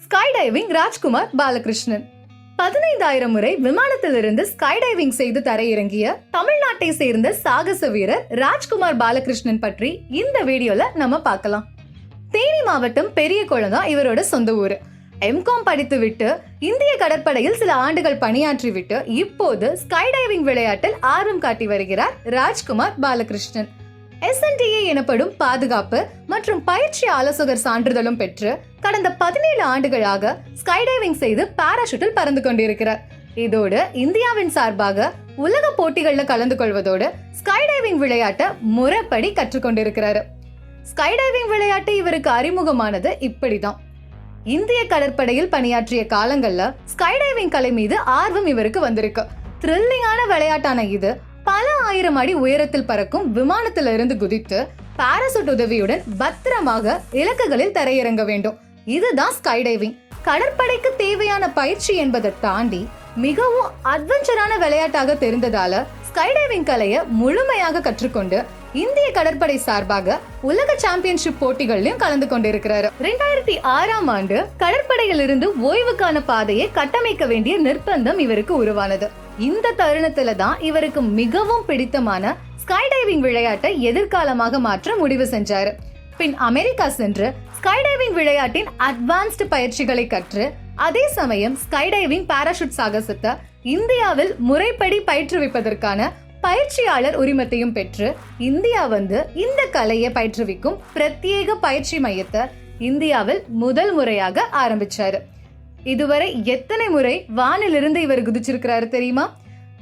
Sky diving Rajkumar Balakrishnan பதினைந்தாயிரம் முறை விமானத்திலிருந்து sky diving செய்து தரையிறங்கிய தமிழ்நாட்டை சேர்ந்த சாகச வீரர் ராஜ்குமார் பாலகிருஷ்ணன் பற்றி இந்த வீடியோல நம்ம பார்க்கலாம். தேனி மாவட்டம் பெரிய குளம் இவரோட சொந்த ஊரு. எம்காம் படித்து விட்டு இந்திய கடற்படையில் சில ஆண்டுகள் பணியாற்றி விட்டு இப்போது ஸ்கை டைவிங் விளையாட்டில் ஆர்வம் காட்டி வருகிறார் ராஜ்குமார் பாலகிருஷ்ணன் எஸ்என்டிஏ எனப்படும் பாதுகாப்பு மற்றும் பயிற்சி ஆலோசகர் சான்றிதழும் பெற்று கடந்த பதினேழு ஆண்டுகளாக ஸ்கைடைவிங் செய்து பாராஷூட்டில் பறந்து கொண்டிருக்கிறார். இதோடு இந்தியாவின் சார்பாக உலக போட்டிகளில் கலந்து கொள்வதோடு ஸ்கைடைவிங் விளையாட்டை முறைப்படி கற்றுக்கொண்டிருக்கிறாரு ஸ்கைடைவிங் விளையாட்டு இவருக்கு அறிமுகமானது இப்படிதான். இந்திய கடற்படையில் பணியாற்றிய காலங்கள்ல ஸ்கைடைவிங் கலை மீது ஆர்வம் இவருக்கு வந்திருக்கு. த்ரில்லிங்கான விளையாட்டான இது பல ஆயிரம் அடி உயரத்தில் பறக்கும் விமானத்துல இருந்து குதித்து பாராசூட் உதவியுடன் பத்திரமாக இலக்குகளில் தரையிறங்க வேண்டும். இதுதான் ஸ்கை டைவிங் கடற்படைக்கு தேவையான பயிற்சி என்பதை தாண்டி மிகவும் அட்வென்ச்சரான விளையாட்டாக தெரிந்ததால ஸ்கைடைவிங் கலையை முழுமையாக கற்றுக்கொண்டு இந்திய கடற்படை சார்பாக உலக சாம்பியன்ஷிப் போட்டிகளிலும் கலந்து கொண்டிருக்கிறாரு. ரெண்டாயிரத்தி ஆறாம் ஆண்டு கடற்படையிலிருந்து ஓய்வுக்கான பாதையை கட்டமைக்க வேண்டிய நிர்பந்தம் இவருக்கு உருவானது. இந்த தருணத்துல தான் இவருக்கு மிகவும் பிடித்தமான ஸ்கை டைவிங் விளையாட்டை எதிர்காலமாக மாற்ற முடிவு செஞ்சாரு. பின் அமெரிக்கா சென்று ஸ்கை டைவிங் விளையாட்டின் அட்வான்ஸ்டு பயிற்சிகளை கற்று அதே சமயம் ஸ்கை டைவிங் பாராஷூட் சாகசத்தை இந்தியாவில் முறைப்படி பயிற்றுவிப்பதற்கான பயிற்சியாளர் உரிமத்தையும் பெற்று இந்தியா வந்து இந்த கலையை பயிற்றுவிக்கும் பிரத்யேக பயிற்சி மையத்தை இந்தியாவில் முதல் முறையாக ஆரம்பிச்சாரு. இதுவரை எத்தனை முறை வானிலிருந்து இவர் குதிச்சிருக்கிறாரு தெரியுமா?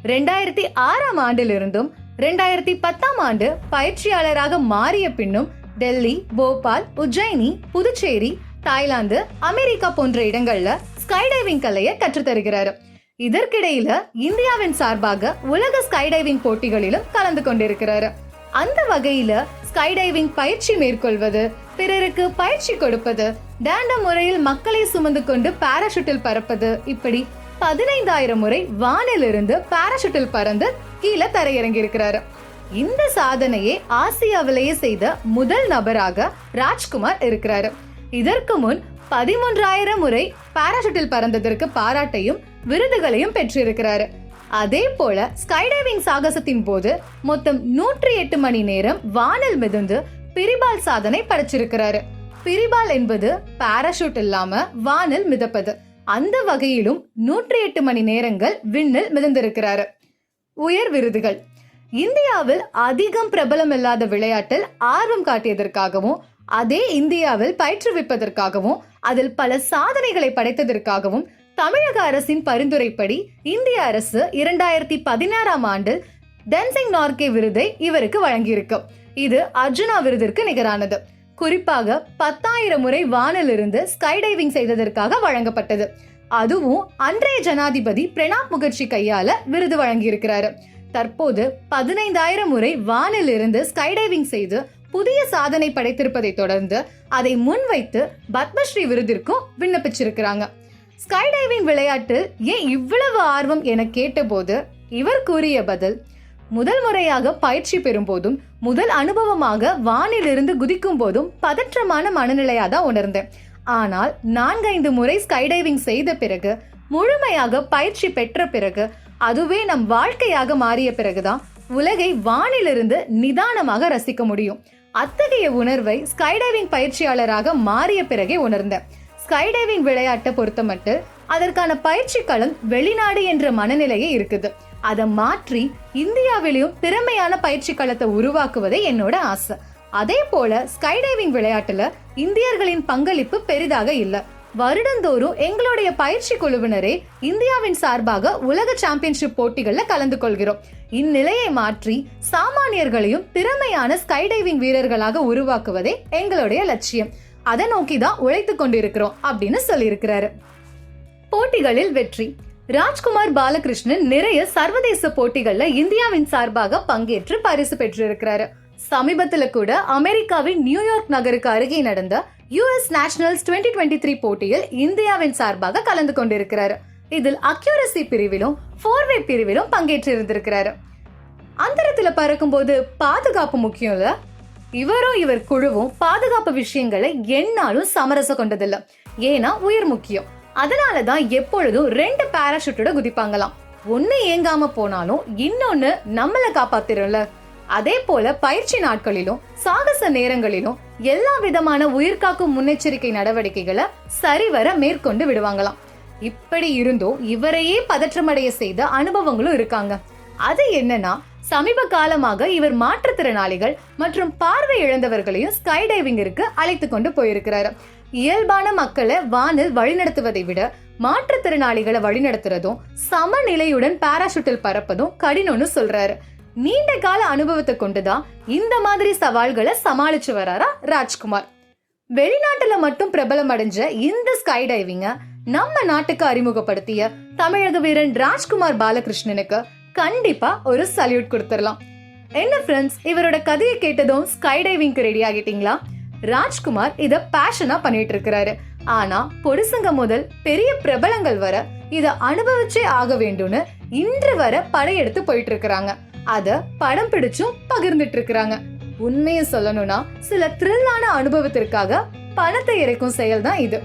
ரெண்டாயிரத்தி ஆறாம் ஆண்டிலிருந்தும் ரெண்டாயிரத்தி பத்தாம் ஆண்டு பயிற்சியாளராக மாறிய பின்னும் டெல்லி போபால் உஜ்ஜைனி புதுச்சேரி தாய்லாந்து அமெரிக்கா போன்ற இடங்கள்ல ஸ்கைடைவிங் கலையை கற்றுத்தருகிறாரு இதற்கிடையில இந்தியாவின் சார்பாக உலக ஸ்கைடைவிங் போட்டிகளிலும் கலந்து கொண்டிருக்கிறாரு. அந்த வகையில ஸ்கை டைவிங் பயிற்சி மேற்கொள்வது பிறருக்கு பயிற்சி கொடுப்பது டேண்டம் முறையில் மக்களை சுமந்து கொண்டு பாராஷூட்டில் பறப்பது. இப்படி பதினைந்தாயிரம் முறை வானிலிருந்து பாராஷூட்டில் பறந்து கீழே தரையிறங்கி இருக்கிறாரு இந்த சாதனையை ஆசியாவிலேயே செய்த முதல் நபராக ராஜ்குமார் இருக்கிறாரு. இதற்கு முன் பதிமூன்றாயிரம் முறை பாராஷூட்டில் பறந்ததற்கு பாராட்டையும் விருதுகளையும் பெற்றிருக்கிறாரு. அதே போல ஸ்கைடைவிங் சாகசத்தின் போது மொத்தம் நூற்றி எட்டு மணி நேரம் வானில் மிதந்து பிரிபால் சாதனை படைச்சிருக்கிறாரு. பிரிபால் என்பது பாராஷூட் இல்லாம வானில் மிதப்பது. அந்த வகையிலும் நூற்றி எட்டு மணி நேரங்கள் விண்ணில் மிதந்திருக்கிறாரு. உயர் விருதுகள். இந்தியாவில் அதிகம் பிரபலம் இல்லாத விளையாட்டில் ஆர்வம் காட்டியதற்காகவும் அதே இந்தியாவில் பயிற்றுவிப்பதற்காகவும் அதில் பல சாதனைகளை படைத்ததற்காகவும் தமிழக அரசின் பரிந்துரைப்படி இந்திய அரசு இரண்டாயிரத்தி பதினாறாம் ஆண்டில் டென்சிங் நார்கே விருதை இவருக்கு வழங்கியிருக்கு. இது அர்ஜுனா விருதிற்கு நிகரானது. குறிப்பாக பத்தாயிரம் முறை வானிலிருந்து ஸ்கை டைவிங் செய்ததற்காக வழங்கப்பட்டது. அதுவும் அன்றைய ஜனாதிபதி பிரணாப் முகர்ஜி கையால விருது வழங்கியிருக்கிறாரு. தற்போது பதினைந்தாயிரம் முறை வானிலிருந்து ஸ்கைடைவிங் ஸ்கை டைவிங் செய்து புதிய சாதனை படைத்திருப்பதை தொடர்ந்து அதை முன்வைத்து பத்மஸ்ரீ விருதிற்கும் விண்ணப்பிச்சிருக்கிறாங்க. ஸ்கை டைவிங் விளையாட்டு ஏன் இவ்வளவு ஆர்வம் என கேட்டபோது இவர் கூறிய பதில் முதல் முறையாக பயிற்சி பெறும்போதும் முதல் அனுபவமாக வானிலிருந்து குதிக்கும் போதும் பதற்றமான மனநிலையாக தான் உணர்ந்தேன். ஆனால் நான்கைந்து முறை ஸ்கைடைவிங் செய்த பிறகு முழுமையாக பயிற்சி பெற்ற பிறகு அதுவே நம் வாழ்க்கையாக மாறிய பிறகுதான் உலகை வானிலிருந்து நிதானமாக ரசிக்க முடியும். அத்தகைய உணர்வை ஸ்கைடைவிங் பயிற்சியாளராக மாறிய பிறகே உணர்ந்தேன். ஸ்கைடைவிங் விளையாட்டை பொறுத்தமட்டு அதற்கான பயிற்சி களம் வெளிநாடு என்ற மனநிலையே இருக்குது. அதை மாற்றி இந்தியாவிலையும் திறமையான பயிற்சி களத்தை உருவாக்குவதே என்னோட ஆசை. அதே போல ஸ்கைடைவிங் விளையாட்டுல இந்தியர்களின் பங்களிப்பு பெரிதாக இல்லை. வருடந்தோறும் எங்களுடைய பயிற்சி குழுவினரே இந்தியாவின் சார்பாக உலக சாம்பியன்ஷிப் போட்டிகளில் கலந்து கொள்கிறோம். இந்நிலையை மாற்றி சாமானியர்களையும் திறமையான ஸ்கைடைவிங் வீரர்களாக உருவாக்குவதே எங்களுடைய லட்சியம். அதை நோக்கி தான் உழைத்து கொண்டிருக்கிறோம் அப்படின்னு சொல்லியிருக்கிறாரு. போட்டிகளில் வெற்றி. ராஜ்குமார் பாலகிருஷ்ணன் நிறைய சர்வதேச போட்டிகளில் இந்தியாவின் சார்பாக பங்கேற்று பரிசு பெற்றிருக்கிறாரு. சமீபத்துல கூட அமெரிக்காவின் நியூயார்க் நகருக்கு அருகே நடந்த யுஎஸ் நேஷனல்ஸ் 2023 டுவெண்ட்டி த்ரீ போட்டியில் இந்தியாவின் சார்பாக கலந்து கொண்டிருக்கிறாரு. இதில் அக்யூரசி பிரிவிலும் ஃபோர்வே பிரிவிலும் பங்கேற்று இருந்திருக்கிறாரு அந்தரத்துல பறக்கும்போது பாதுகாப்பு முக்கியம் இல்லை இவரும் இவர் குழுவும் பாதுகாப்பு விஷயங்களை என்னாலும் சமரசம் கொண்டதில்லை. ஏன்னா உயிர் முக்கியம். அதனால தான் எப்பொழுதும் ரெண்டு பேராஷூட்டோட குதிப்பாங்களாம். ஒன்று ஏங்காம போனாலும் இன்னொன்னு நம்மளை காப்பாத்திரும்ல. அதே போல பயிற்சி நாட்களிலும் சாகச நேரங்களிலும் எல்லா விதமான உயிர்காக்கும் முன்னெச்சரிக்கை நடவடிக்கைகளை சரிவர மேற்கொண்டு விடுவாங்களாம். இப்படி இருந்தும் இவரையே பதற்றமடைய செய்த அனுபவங்களும் இருக்காங்க. அது என்னன்னா சமீப காலமாக இவர் மாற்றுத்திறனாளிகள் மற்றும் பார்வை இழந்தவர்களையும் ஸ்கை டைவிங்கிற்கு அழைத்து கொண்டு போயிருக்கிறார். இயல்பான மக்களை வானில் வழிநடத்துவதை விட மாற்றுத்திறனாளிகளை வழிநடத்துறதும் சமநிலையுடன் பாராசூட்டில் பறப்பதும் கடினம்னு சொல்றாரு. நீண்ட கால அனுபவத்தை கொண்டுதான் இந்த மாதிரி சவால்களை சமாளிச்சு வராரா ராஜ்குமார். வெளிநாட்டுல மட்டும் பிரபலம் அடைஞ்ச இந்த ஸ்கை டைவிங்க நம்ம நாட்டுக்கு அறிமுகப்படுத்திய தமிழக வீரன் ராஜ்குமார் பாலகிருஷ்ணனுக்கு கண்டிப்பா ஒரு சல்யூட் கொடுத்துடலாம். என்ன ஃப்ரெண்ட்ஸ் இவரோட கதையை கேட்டதும் ஸ்கை டைவிங்க்கு ரெடி ஆகிட்டீங்களா? ராஜ்குமார் இதை பேஷனா பண்ணிட்டு இருக்கிறாரு. ஆனா பொடுசுங்க முதல் பெரிய பிரபலங்கள் வர இதை அனுபவிச்சே ஆக வேண்டும்னு இன்று வர படையெடுத்து போயிட்டு இருக்கிறாங்க. அத படம் பிடிச்சும் பகிர்ந்துட்டு இருக்கிறாங்க. உண்மையை சொல்லணும்னா சில த்ரில்லான அனுபவத்திற்காக பணத்தை இறைக்கும் செயல் தான் இது.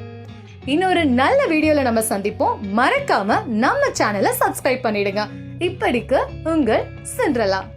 இன்னொரு நல்ல வீடியோல நம்ம சந்திப்போம். மறக்காம நம்ம சேனலை சப்ஸ்கிரைப் பண்ணிடுங்க. இப்படிக்கு உங்கள் சென்றலாம்.